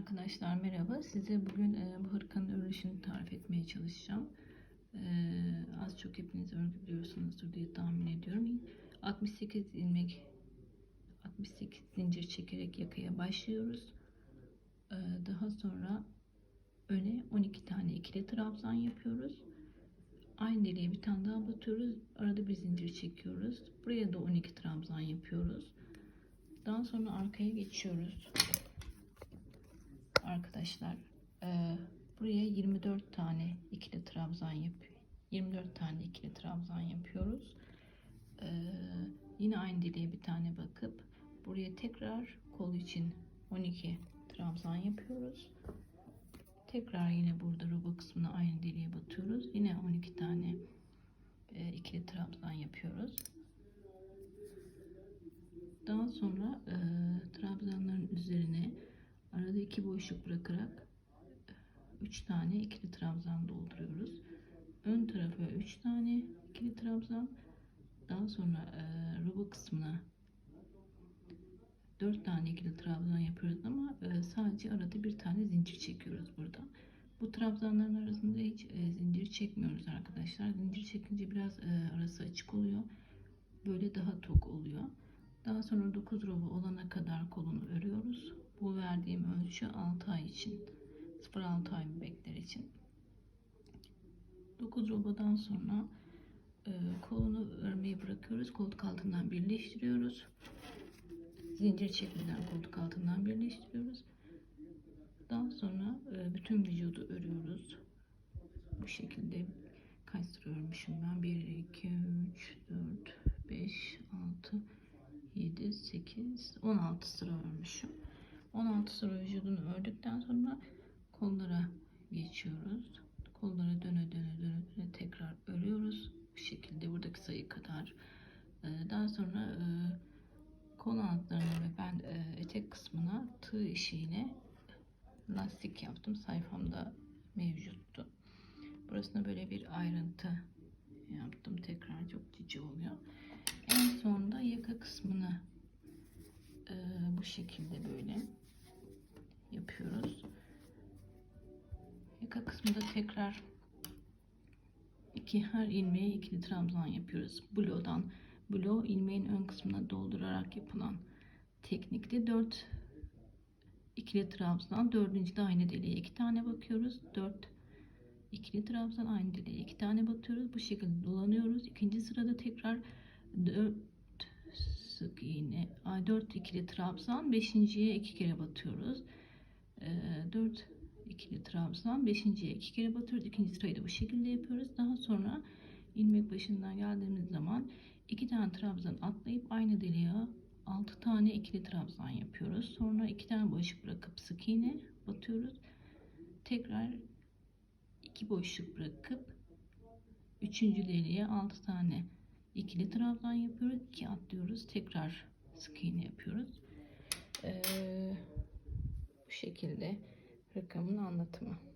Arkadaşlar merhaba. Size bugün e, bu hırkanın örülüşünü tarif etmeye çalışacağım. E, az çok hepiniz örgü biliyorsunuzdur diye tahmin ediyorum. 68 ilmek 68 zincir çekerek yakaya başlıyoruz. E, daha sonra öne 12 tane ikili trabzan yapıyoruz. Aynı deliğe bir tane daha batıyoruz. Arada bir zincir çekiyoruz. Buraya da 12 trabzan yapıyoruz. Daha sonra arkaya geçiyoruz arkadaşlar e, buraya 24 tane ikili trabzan yapıyor. 24 tane ikili trabzan yapıyoruz. E, yine aynı deliğe bir tane bakıp buraya tekrar kol için 12 trabzan yapıyoruz. Tekrar yine burada roba kısmına aynı deliğe batıyoruz. Yine 12 tane e, ikili trabzan yapıyoruz. Daha sonra e, trabzanların üzerine Arada iki boşluk bırakarak 3 tane ikili trabzan dolduruyoruz. Ön tarafa 3 tane ikili trabzan. Daha sonra e, roba kısmına 4 tane ikili trabzan yapıyoruz ama e, sadece arada bir tane zincir çekiyoruz burada. Bu trabzanların arasında hiç e, zincir çekmiyoruz arkadaşlar. Zincir çekince biraz e, arası açık oluyor. Böyle daha tok oluyor. Daha sonra 9 roba olana kadar kolunu örüyoruz. Bu verdiğim ölçü 6 ay için. 0-6 ay bebekler için. 9 robadan sonra e, kolunu örmeyi bırakıyoruz. Koltuk altından birleştiriyoruz. Zincir çekmeden koltuk altından birleştiriyoruz. Daha sonra e, bütün vücudu örüyoruz. Bu şekilde kaç sıra örmüşüm ben? 1, 2, 3, 4, 5, 6, 7, 8, 16 sıra örmüşüm. 16 sıra vücudunu ördükten sonra kollara geçiyoruz. Kollara döne döne döne döne tekrar örüyoruz. Bu şekilde buradaki sayı kadar. Ee, daha sonra e, kol altlarına ve ben e, etek kısmına tığ işiyle lastik yaptım. Sayfamda mevcuttu. Burasına böyle bir ayrıntı yaptım. Tekrar çok cici oluyor. En sonunda yaka kısmını bu şekilde böyle yapıyoruz. Yaka kısmında tekrar iki her ilmeğe ikili trabzan yapıyoruz. Blodan blo ilmeğin ön kısmına doldurarak yapılan teknikte 4 ikili trabzan dördüncü de aynı deliğe iki tane bakıyoruz. 4 ikili trabzan aynı deliğe iki tane batıyoruz. Bu şekilde dolanıyoruz. İkinci sırada tekrar 4 sık iğne 4 ikili trabzan beşinciye iki kere batıyoruz. 4 ee, ikili trabzan beşinciye iki kere batıyoruz. İkinci sırayı da bu şekilde yapıyoruz. Daha sonra ilmek başından geldiğimiz zaman iki tane trabzan atlayıp aynı deliğe 6 tane ikili trabzan yapıyoruz. Sonra iki tane boşluk bırakıp sık iğne batıyoruz. Tekrar iki boşluk bırakıp üçüncü deliğe 6 tane ikili trabzan yapıyoruz. 2 atlıyoruz. Tekrar sık iğne yapıyoruz. Ee, bu şekilde rakamın anlatımı.